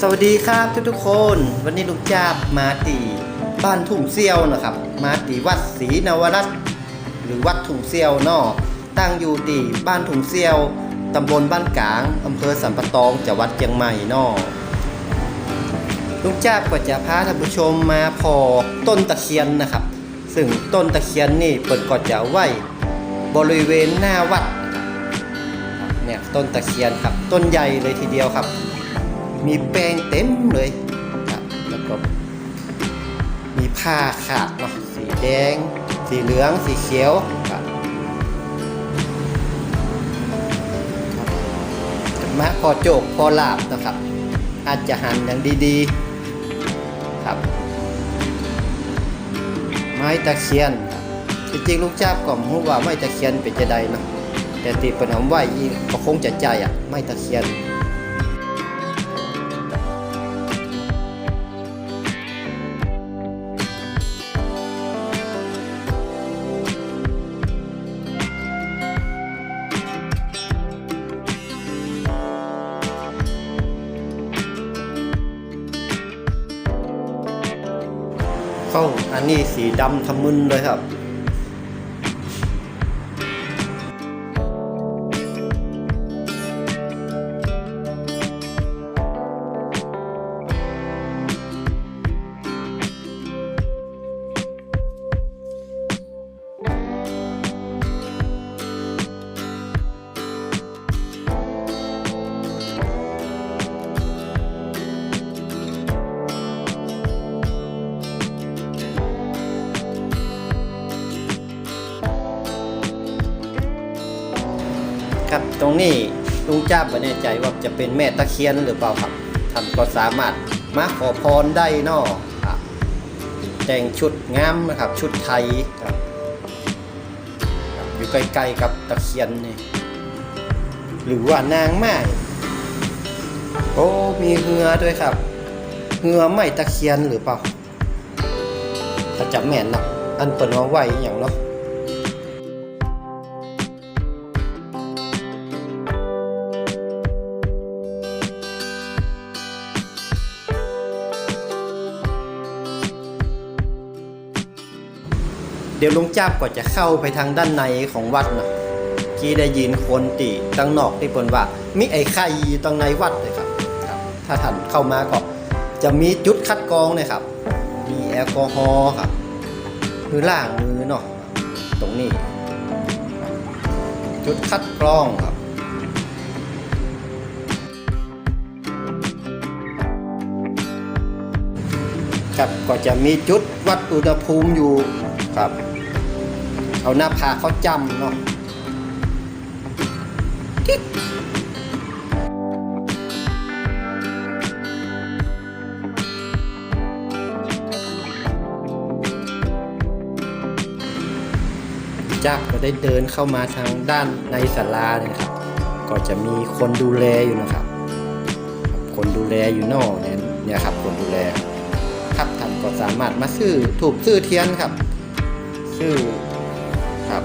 สวัสดีครับทุกทุกๆคน วันนี้ลุงจ้าบมาตีบ้านทุ่งเซียวนะครับ มาตีวัดศรีนวรัตน์หรือวัดทุ่งเซียวนอตั้งอยู่ตีบ้านทุ่งเซียวตำบลบ้านกลางอำเภอสัมปะตองจังหวัดเชียงใหม่นอลุงจ้าบก็จะพาท่านผู้ชมมาพอต้นตะเคียนนะครับ ซึ่งต้นตะเคียนนี่เปิดก็จะไหวบริเวณหน้าวัดเนี่ยต้นตะเคียนครับต้นใหญ่เลยทีเดียวครับ มีแป้งเต็มเลยครับแล้วก็มีผ้าขาดเนาะสีแดง สีเหลือง สีเขียวครับมะพอโจกพอลาบนะครับ อาจจะหั่นอย่างดีๆครับ ไม้ตะเคียนจริงๆลูกจ้าบก็รู้ว่าไม้ตะเคียนเป็นจะใดเนาะแต่ตีเป็นหอมไหวอีก็คงจะใจอะไม้ตะเคียน เข้าอันนี้สีดำทะมึนเลยครับ รับตรงนี้ลุงจ้าบไม่แน่ใจว่าจะเป็นแม่ตะเคียนหรือเปล่าครับท่านก็สามารถมาขอพรได้นอครับแต่งชุดงามนะครับ ชุดไทยครับอยู่ใกล้ๆกับตะเคียนนี่หรือว่านางไม้โอ้มีเหือด้วยครับเหือไม่ตะเคียนหรือเปล่าถ้าจะแม่นนะอันเปิดว่าไหวอย่างเนาะ ดี๋ยวลุงจับก็จะเข้าไปทางด้านในของวัดนะที่ได้ยินคนตีตั้งนอกที่เปินว่า มีไอ้ไข่อยู่ตรงในวัดเลยครับครับ ถ้าท่านเข้ามาก็จะมีจุดคัดกรองเลยครับ มีแอลกอฮอล์ครับคือล่างมือเนาะตรงนี้ จุดคัดกรองครับครับก็จะมีจุดวัดอุณหภูมิอยู่ครับ เอาหน้าผาเขาจำเนาะกิ๊กจักก็ได้เดินเข้ามาทางด้านในศาลาเนี่ยครับ ก็จะมีคนดูแลอยู่นะครับ คนดูแลอยู่นอกเนี่ยครับ คนดูแลครับท่านก็สามารถมาซื้อถูกซื้อเทียนครับ ซื้อ ครับ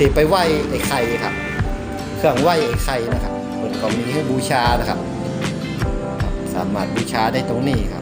ติดไปไหว้ไอ้ไข่ครับ เครื่องไหว้ไอ้ไข่นะครับมันก็มีให้บูชานะครับ สามารถบูชาได้ตรงนี้ครับ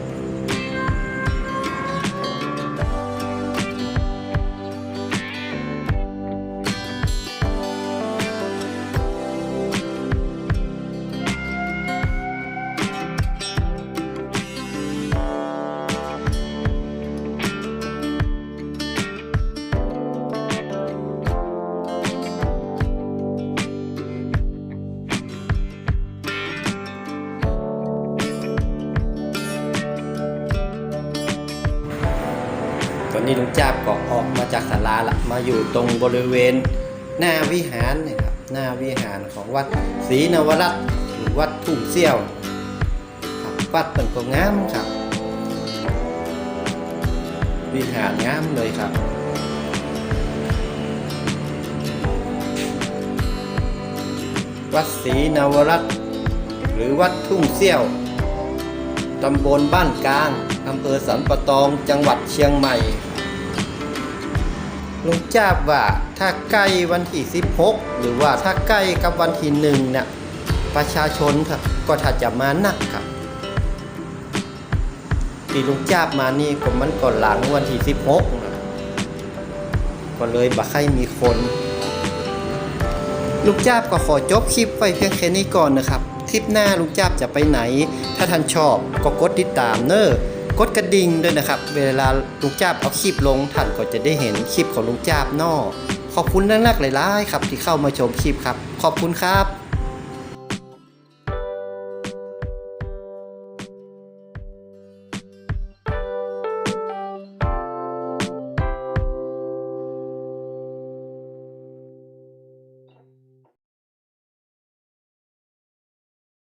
ตอนนี้ลุงจ้าบก็ออกมาจากศาลาละมาอยู่ตรงบริเวณหน้าวิหารนี่ยครับหน้าวิหารของวัดศรีนวรัตน์หรือวัดทุ่งเซี่ยวครับวัดเป็นก็งามครับ วิหารงามเลยครับวัดศรีนวรัตน์หรือวัดทุ่งเซี่ยว ตำบลบ้านกลาง อำเภอสันปะตองจังหวัดเชียงใหม่ลุงจ้าบว่าถ้าใกล้วันที่ 16 หรือว่าถ้าใกล้กับวันที่หนึ่งเนี่ยประชาชนครับก็ถ้าจะมานักครับที่ลุงจ้าบมานี่ก็มันก่อนหลังวันที่ 16นะก็เลยบ่ค่อยมีคน ลุงจ้าบก็ขอจบคลิปไว้เพียงแค่นี้ก่อนนะครับ คลิปหน้าลุงจ้าบจะไปไหน ถ้าท่านชอบก็กดติดตามเนอะ กดกระดิ่งด้วยนะครับ เวลาลุงจ้าบเอาคลิปลงท่านก็จะได้เห็นคลิปของลุงจ้าบนอขอบคุณนักๆหลายๆครับที่เข้ามาชมคลิปครับ ขอบคุณครับ